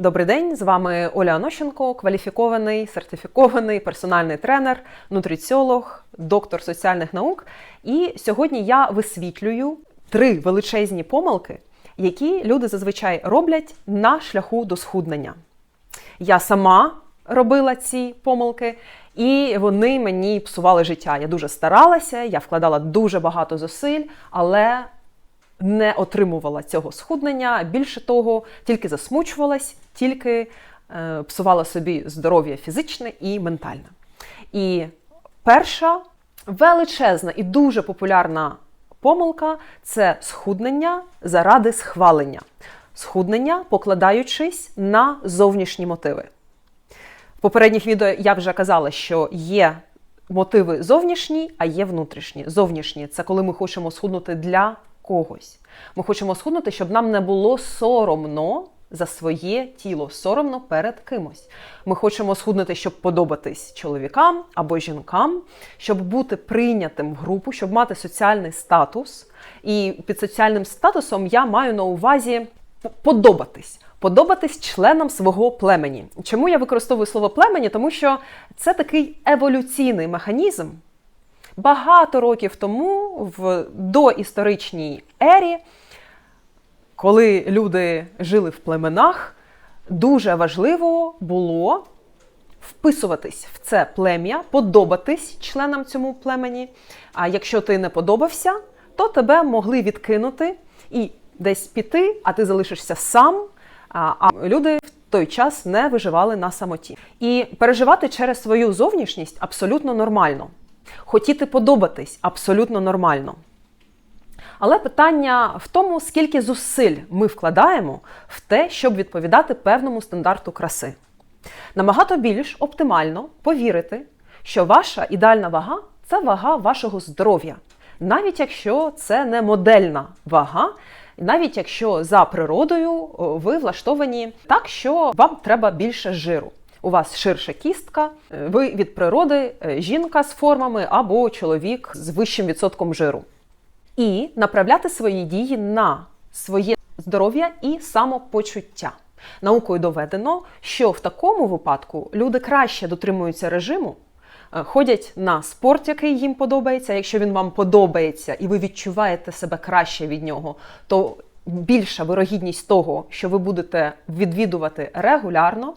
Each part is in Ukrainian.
Добрий день, з вами Оля Анощенко, кваліфікований, сертифікований персональний тренер, нутриціолог, доктор соціальних наук. І сьогодні я висвітлюю три величезні помилки, які люди зазвичай роблять на шляху до схуднення. Я сама робила ці помилки, і вони мені псували життя. Я дуже старалася, я вкладала дуже багато зусиль, але не отримувала цього схуднення. Більше того, тільки засмучувалась, тільки е, псувала собі здоров'я фізичне і ментальне. І перша величезна і дуже популярна помилка це схуднення заради схвалення. Схуднення, покладаючись на зовнішні мотиви. В попередніх відео я вже казала, що є мотиви зовнішні, а є внутрішні. Зовнішні це коли ми хочемо схуднути для когось. Ми хочемо схуднути, щоб нам не було соромно за своє тіло, соромно перед кимось. Ми хочемо схуднути, щоб подобатись чоловікам або жінкам, щоб бути прийнятим в групу, щоб мати соціальний статус. І під соціальним статусом я маю на увазі подобатись. Подобатись членам свого племені. Чому я використовую слово племені? Тому що це такий еволюційний механізм. Багато років тому, в доісторичній ері, коли люди жили в племенах, дуже важливо було вписуватись в це плем'я, подобатись членам цьому племені. А якщо ти не подобався, то тебе могли відкинути і десь піти, а ти залишишся сам. А люди в той час не виживали на самоті. І переживати через свою зовнішність абсолютно нормально. Хотіти подобатись абсолютно нормально. Але питання в тому, скільки зусиль ми вкладаємо в те, щоб відповідати певному стандарту краси. Набагато більш оптимально повірити, що ваша ідеальна вага це вага вашого здоров'я, навіть якщо це не модельна вага, навіть якщо за природою ви влаштовані так, що вам треба більше жиру. У вас ширша кістка, ви від природи жінка з формами або чоловік з вищим відсотком жиру. І направляти свої дії на своє здоров'я і самопочуття. Наукою доведено, що в такому випадку люди краще дотримуються режиму, ходять на спорт, який їм подобається. Якщо він вам подобається і ви відчуваєте себе краще від нього, то більша вирогідність того, що ви будете відвідувати регулярно.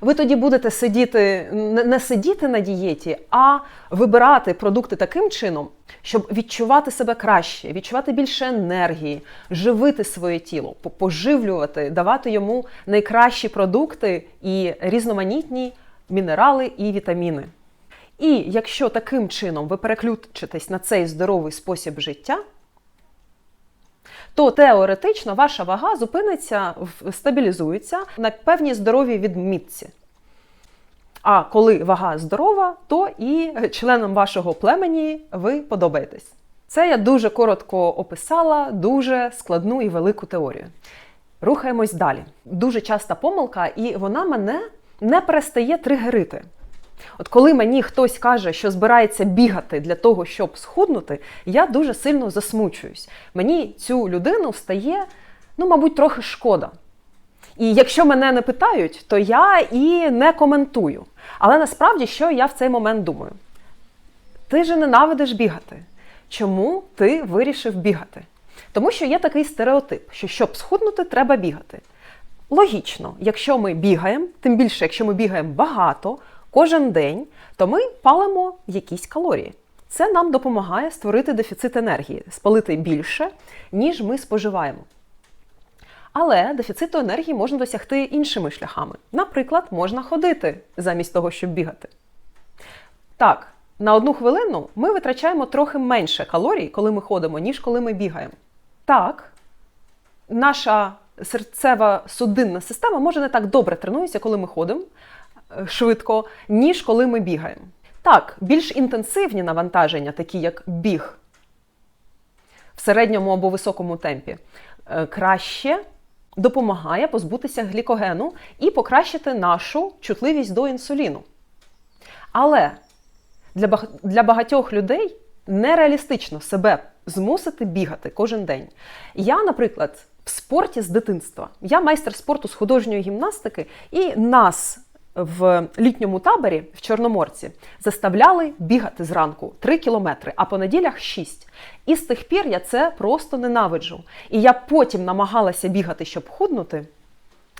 Ви тоді будете сидіти, не сидіти на дієті, а вибирати продукти таким чином, щоб відчувати себе краще, відчувати більше енергії, живити своє тіло, поживлювати, давати йому найкращі продукти і різноманітні мінерали і вітаміни. І якщо таким чином ви переключитесь на цей здоровий спосіб життя, то теоретично ваша вага зупиниться, стабілізується на певній здоровій відмітці. А коли вага здорова, то і членам вашого племені ви подобаєтесь. Це я дуже коротко описала, дуже складну і велику теорію. Рухаємось далі. Дуже часта помилка, і вона мене не перестає тригерити. От коли мені хтось каже, що збирається бігати для того, щоб схуднути, я дуже сильно засмучуюсь. Мені цю людину стає, ну, мабуть, трохи шкода. І якщо мене не питають, то я і не коментую. Але насправді, що я в цей момент думаю? Ти же ненавидиш бігати. Чому ти вирішив бігати? Тому що є такий стереотип, що щоб схуднути, треба бігати. Логічно, якщо ми бігаємо, тим більше, якщо ми бігаємо багато, кожен день, то ми палимо якісь калорії. Це нам допомагає створити дефіцит енергії, спалити більше, ніж ми споживаємо. Але дефіциту енергії можна досягти іншими шляхами. Наприклад, можна ходити замість того, щоб бігати. Так, на одну хвилину ми витрачаємо трохи менше калорій, коли ми ходимо, ніж коли ми бігаємо. Так, наша серцева судинна система може не так добре тренується, коли ми ходимо швидко, ніж коли ми бігаємо. Так, більш інтенсивні навантаження, такі як біг в середньому або високому темпі, е, краще допомагає позбутися глікогену і покращити нашу чутливість до інсуліну. Але для багатьох людей нереалістично себе змусити бігати кожен день. Я, наприклад, в спорті з дитинства. Я майстер спорту з художньої гімнастики, і нас в літньому таборі в Чорноморці заставляли бігати зранку 3 кілометри, а по неділях 6. І з тих пір я це просто ненавиджу. І я потім намагалася бігати, щоб худнути.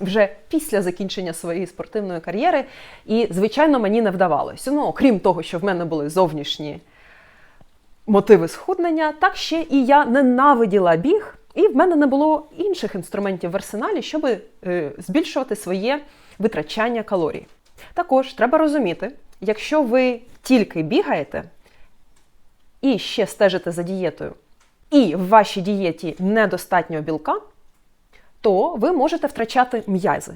Вже після закінчення своєї спортивної кар'єри, і, звичайно, мені не вдавалося. Ну, окрім того, що в мене були зовнішні мотиви схуднення, так ще і я ненавиділа біг, і в мене не було інших інструментів в арсеналі, щоб е, збільшувати своє витрачання калорій. Також треба розуміти, якщо ви тільки бігаєте і ще стежите за дієтою, і в вашій дієті недостатньо білка, то ви можете втрачати м'язи.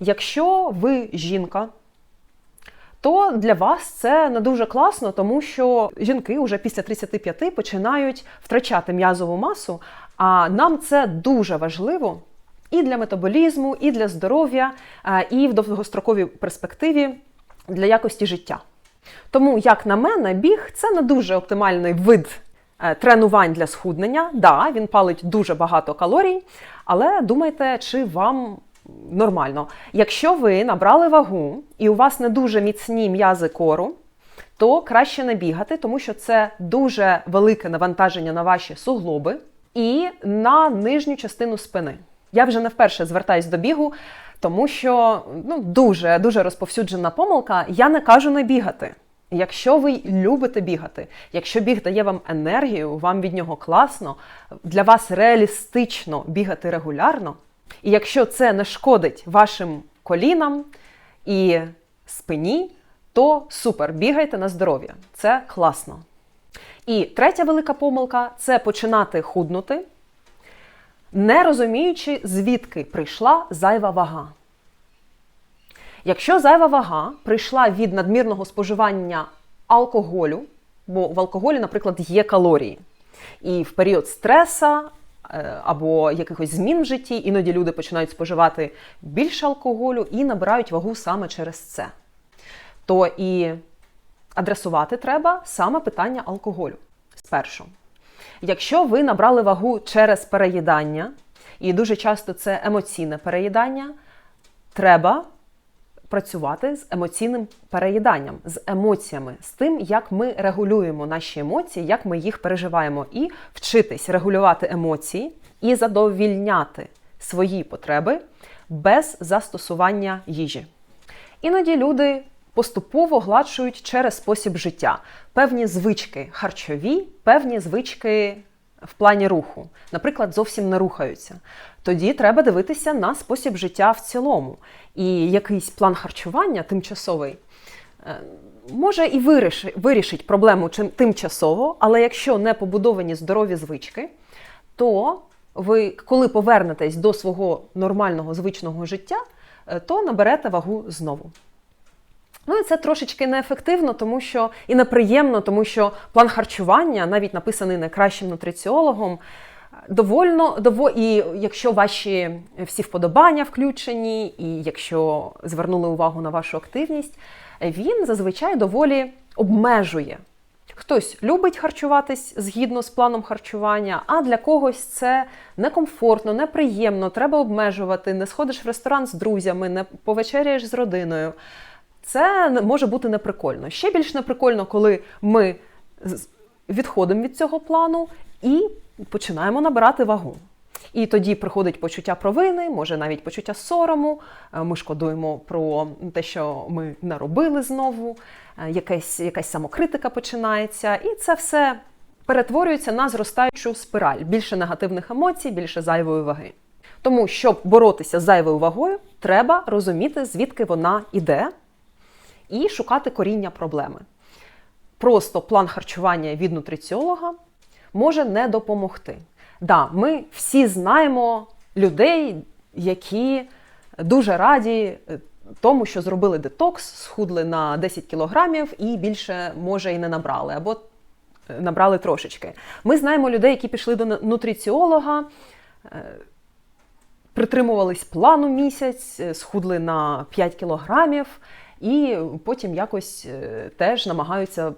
Якщо ви жінка, то для вас це не дуже класно, тому що жінки вже після 35 починають втрачати м'язову масу, а нам це дуже важливо і для метаболізму, і для здоров'я, і в довгостроковій перспективі для якості життя. Тому, як на мене, біг це не дуже оптимальний вид е, тренувань для схуднення. Да, він палить дуже багато калорій, але думайте, чи вам нормально. Якщо ви набрали вагу і у вас не дуже міцні м'язи кору, то краще не бігати, тому що це дуже велике навантаження на ваші суглоби і на нижню частину спини. Я вже не вперше звертаюсь до бігу, тому що ну, дуже дуже розповсюджена помилка. Я не кажу не бігати. Якщо ви любите бігати, якщо біг дає вам енергію, вам від нього класно, для вас реалістично бігати регулярно, і якщо це не шкодить вашим колінам і спині, то супер, бігайте на здоров'я. Це класно. І третя велика помилка це починати худнути не розуміючи, звідки прийшла зайва вага. Якщо зайва вага прийшла від надмірного споживання алкоголю, бо в алкоголі, наприклад, є калорії, і в період стреса е, або якихось змін в житті, іноді люди починають споживати більше алкоголю і набирають вагу саме через це, то і адресувати треба саме питання алкоголю спершу. Якщо ви набрали вагу через переїдання, і дуже часто це емоційне переїдання, треба працювати з емоційним переїданням, з емоціями, з тим, як ми регулюємо наші емоції, як ми їх переживаємо, і вчитись регулювати емоції і задовільняти свої потреби без застосування їжі. Іноді люди поступово гладшують через спосіб життя певні звички харчові, певні звички в плані руху, наприклад, зовсім не рухаються. Тоді треба дивитися на спосіб життя в цілому. І якийсь план харчування тимчасовий. Е, може і вирішить проблему тимчасово, але якщо не побудовані здорові звички, то ви, коли повернетесь до свого нормального звичного життя, е, то наберете вагу знову. Ну і це трошечки неефективно, тому що і неприємно, тому що план харчування, навіть написаний найкращим нутриціологом, довольно дово, і якщо ваші всі вподобання включені, і якщо звернули увагу на вашу активність, він зазвичай доволі обмежує. Хтось любить харчуватись згідно з планом харчування, а для когось це некомфортно, неприємно, треба обмежувати, не сходиш в ресторан з друзями, не повечеряєш з родиною. Це може бути неприкольно. Ще більш неприкольно, коли ми відходимо від цього плану і починаємо набирати вагу. І тоді приходить почуття провини, може навіть почуття сорому. Е, ми шкодуємо про те, що ми не робили знову, е, якась, якась самокритика починається, і це все перетворюється на зростаючу спираль. Більше негативних емоцій, більше зайвої ваги. Тому, щоб боротися з зайвою вагою, треба розуміти, звідки вона йде і шукати коріння проблеми. Просто план харчування від нутриціолога може не допомогти. Да, ми всі знаємо людей, які дуже раді е, тому, що зробили детокс, схудли на 10 кілограмів і більше може і не набрали, або е, набрали трошечки. Ми знаємо людей, які пішли до нутриціолога. Е, притримувались плану місяць, схудли на 5 кілограмів, і потім якось е, теж намагаються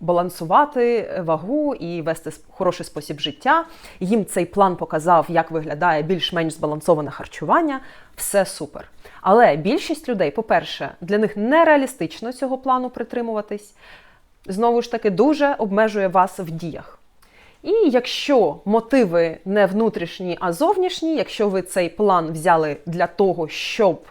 балансувати вагу і вести хороший спосіб життя. Їм цей план показав, як виглядає більш-менш збалансоване харчування. Все супер. Але більшість людей, по-перше, для них нереалістично цього плану притримуватись. Знову ж таки, дуже обмежує вас в діях. І якщо мотиви не внутрішні, а зовнішні, якщо ви цей план взяли для того, щоб,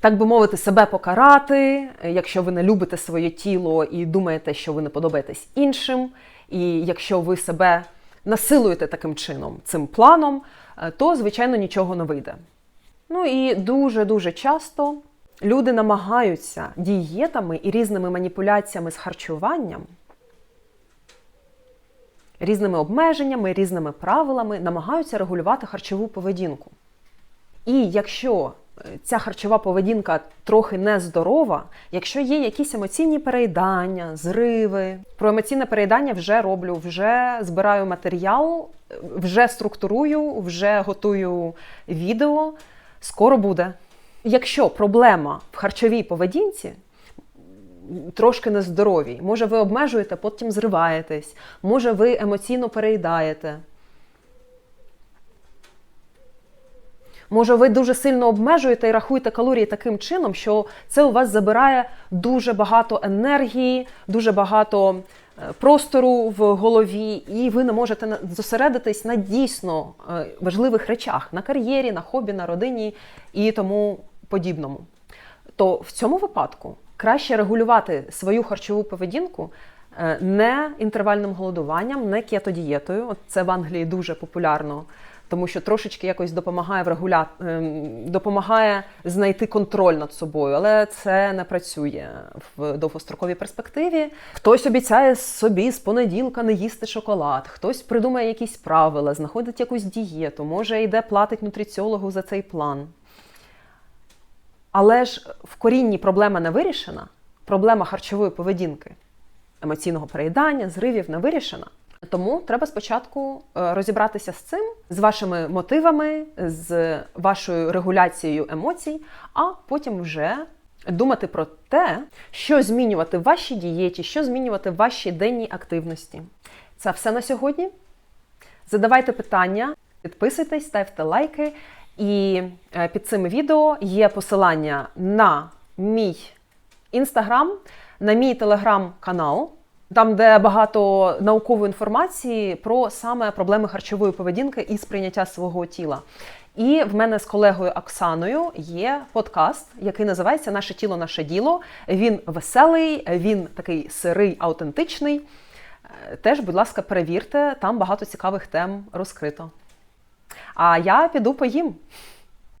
так би мовити, себе покарати, якщо ви не любите своє тіло і думаєте, що ви не подобаєтесь іншим, і якщо ви себе насилуєте таким чином, цим планом, е, то, звичайно, нічого не вийде. Ну і дуже-дуже часто люди намагаються дієтами і різними маніпуляціями з харчуванням різними обмеженнями, різними правилами намагаються регулювати харчову поведінку. І якщо ця харчова поведінка трохи нездорова, якщо є якісь емоційні переїдання, зриви, про емоційне переїдання вже роблю, вже збираю матеріал, вже структурую, вже готую відео. Скоро буде. Якщо проблема в харчовій поведінці, трошки нездорові. Може, ви обмежуєте, потім зриваєтесь, може, ви емоційно переїдаєте. Може, ви дуже сильно обмежуєте і рахуєте калорії таким чином, що це у вас забирає дуже багато енергії, дуже багато е, простору в голові, і ви не можете зосередитись на дійсно е, важливих речах на кар'єрі, на хобі, на родині і тому подібному. То в цьому випадку краще регулювати свою харчову поведінку е, не інтервальним голодуванням, не кетодієтою. Це в Англії дуже популярно, тому що трошечки якось допомагає врегуля... ем, допомагає знайти контроль над собою, але це не працює в довгостроковій перспективі. Хтось обіцяє собі з понеділка не їсти шоколад, хтось придумає якісь правила, знаходить якусь дієту, може йде платить нутриціологу за цей план. Але ж в корінні проблема не вирішена, проблема харчової поведінки, емоційного переїдання, зривів не вирішена. Тому треба спочатку е, розібратися з цим, з вашими мотивами, з вашою регуляцією емоцій, а потім вже думати про те, що змінювати в вашій дієті, що змінювати в вашій денній активності. Це все на сьогодні. Задавайте питання, підписуйтесь, ставте лайки. І е, під цим відео є посилання на мій інстаграм, на мій телеграм-канал, там, де багато наукової інформації про саме проблеми харчової поведінки і сприйняття свого тіла. І в мене з колегою Оксаною є подкаст, який називається Наше тіло, наше діло. Він веселий, він такий сирий, аутентичний. Е, Теж, будь ласка, перевірте, там багато цікавих тем розкрито. А я піду поїм.